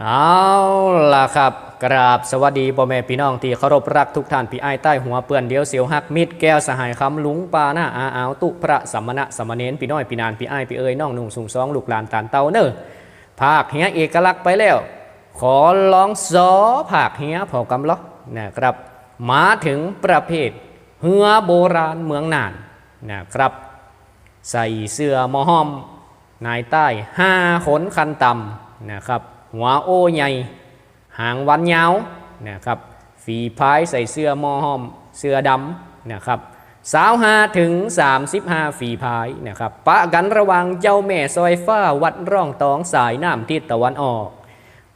เอาล่ะครับ กราบสวัสดีพ่อแม่พี่น้องที่เคารพรักทุกท่านพี่ไอ้ใต้หัวเปื่อนเดียวเสียวหักมิดแก้วสหายคำลุงปาหน้าอาอาวตุพระสัมมณะสมมเณรพี่น้อยพี่นานพี่ไอ้พี่เอ้ยน้องนุ่งสูงสองลูกหลานตานเตาเนอภาคเฮียเอกลักษณ์ไปแล้ว ขอลองซอภาคเฮียพอกำล็อกนะครับมาถึงประเภทเฮือโบราณเมืองน่านนะครับ ใส่เสื้อมอห้อมนายใต้ห้าขนคันต่ำนะครับ หัวโอ้ใหญ่ หางวันยาวนะครับฝีพายใส่เสื้อมอห้อม เสื้อดำนะครับสาวหาถึง 35 ฝีพายนะครับปะกันระวังเจ้าแม่ซอยฟ้าวัดร่องตองสายน้ำทิศตะวันออก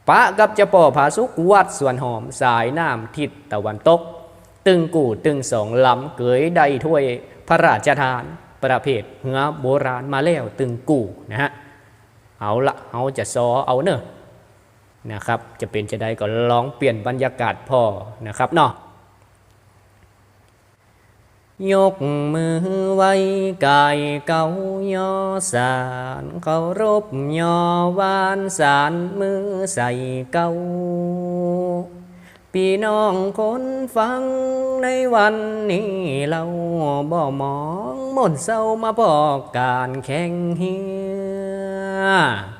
ปะกับเจ้าป่อผาสุกวัดสวนหอมสายน้ำทิศตะวันตก ตึงกู่ตึงสองลำเกยใดถ้วยพระราชทานประเภทเหือโบราณมาแล้วตึงกู่นะฮะเอาละเอาจะซอเอาเนอะ นะครับ จะเป็นจะได้ก็ลองเปลี่ยนบรรยากาศพอนะครับเนาะยกมือไว้กายเกาย่อสารเคารพย่อวานสารมือใส่เกาพี่น้องคนฟังในวันนี้เราบ่มองมนเศร้ามาบอกการแข่งเฮีย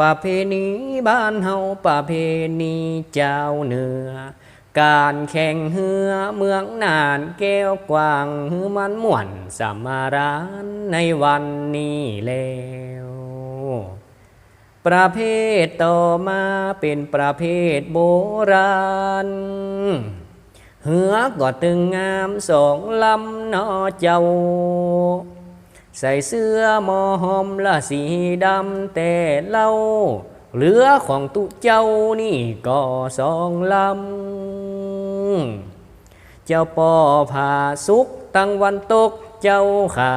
ประเพณีบ้านเฮาประเพณีเจ้าเหนือ การแข่งเฮือเมืองนานแก้วกว้างฮือมันม่วนสมาราญในวันนี้แล้วประเภทต่อมาเป็นประเภทโบราณ เหือก็ตึงงามสองลำนอเจ้า ใส่เสื้อหมอหอมละสีดำแต่เล่าเหลือของตุเจ้านี่ก็สองลำ เจ้าป่อผาสุกตั้งวันตกเจ้าขา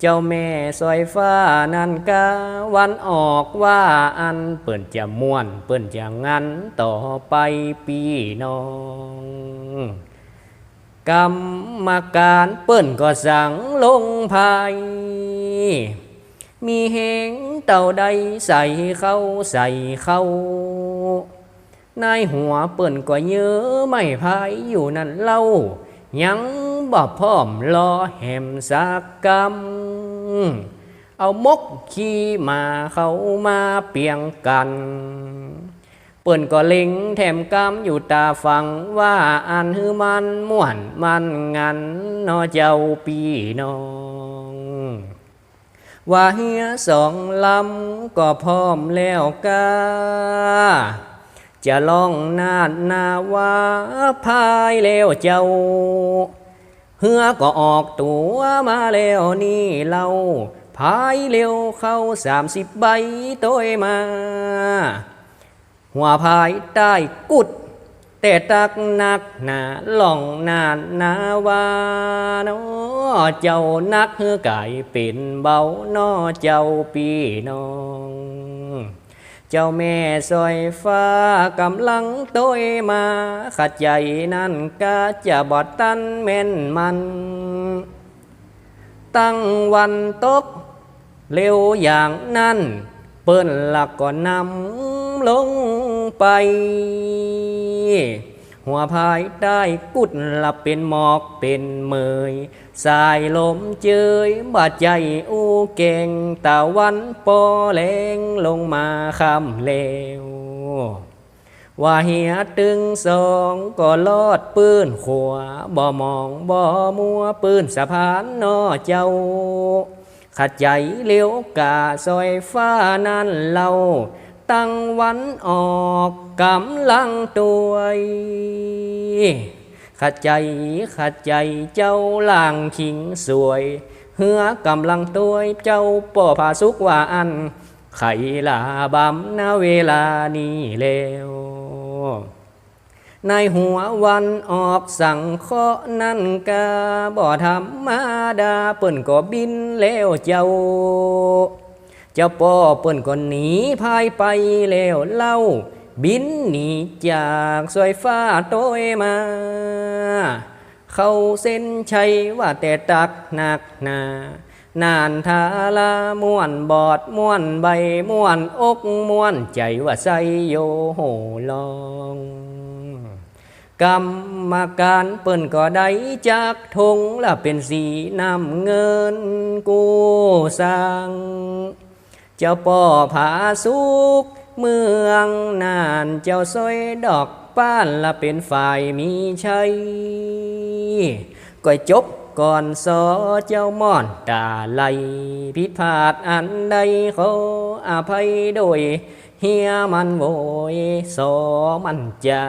เจ้าแม่สอยฟ้านันกาวันออกว่าอันเปิ่นจะม่วน เปิ่นจะงันต่อไปปีน้อง กรรมการเปิ้นก็สั่งลงภายมีเหงเต่าใดใส่เข้าใส่เข้านายหัวเปิ้นก็เยอะไม่พายอยู่นั่นเล่า ยังบ่พร้อมรอแหมสักกรรม เอามกขี่มาเข้ามาเปียงกัน เปิ้นก็ล็งแถมกำอยู่ตาฟังว่าอันฮือมันม่วนมันงันนอเจ้าปีน้อง ว่าเฮียสองลำก็พร้อมแล้วกาจะลองนาดนาว่าพายแล้วเจ้า เฮือก็ออกตัวมาแล้วนี่เราพายเร็วเข้าสามสิบใบโต้ยมา หัวพายได้กุด แต่ตักหนักหนาหล่องนานนาวานาะเจ้านักเฮือไก่เป็นเบานาะเจ้าปีน้อง เจ้าแม่ซอยฟ้ากำลังต้ยมาขัดใจนั่นก็จะบอดตันแม่นมัน ตั้งวันตกเร็วอย่างนั้น เปิ้นหลักก็นำลงไป หัวพายได้กุดหลับเป็นหมอกเป็นเมย สายลมเจยบาดใจอูเก่งตะวันปอแรงลงมาคำเลวว่าเหียตึงสองก็ลอดปืนขวาบ่มองบ่มัวปืนสะพานนอเจ้า ขัดใจเลี้ยวกาซอยฟ้านั้นเล่าตั้งวันออกกำลังตัวขัดใจขัดใจเจ้าล่างขิงสวยเหือกำลังตัวเจ้าป่อผาสุกว่าอัน ไขลาบำนาเวลานี้แล้ว ในหัววันออกสั่งเคาะนั่นกาบ่ธรรมดาเปิ้นก็บินแล้วเจ้า เจ้าป่อเปิ้นก็หนีพายไปแล้วเล่า บินหนีจากสวยฟ้าโต้ยมา เข้าเส้นชัยว่าแต่ตักหนักหนานานทาลาม่วนบอดม่วนใบม่วนอกม่วนใจว่าใสโยโหลอง กรรมการเปิ้นก็ได้จากทงละเป็นสีน้ำเงินกูสร้างเจ้าป่อผาสุกเมืองนานเจ้าซอยดอกป้านละเป็นฝ่ายมีชัยก็จบ ก่อนสอเจ้าม่อนตาไหลผิดพลาดอันใดขออภัยโดยเฮียมันโวยสอมันจา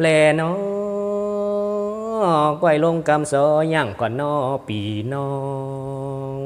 แลนอก้อยลงกำสอย่างก่อนนอปีน้อง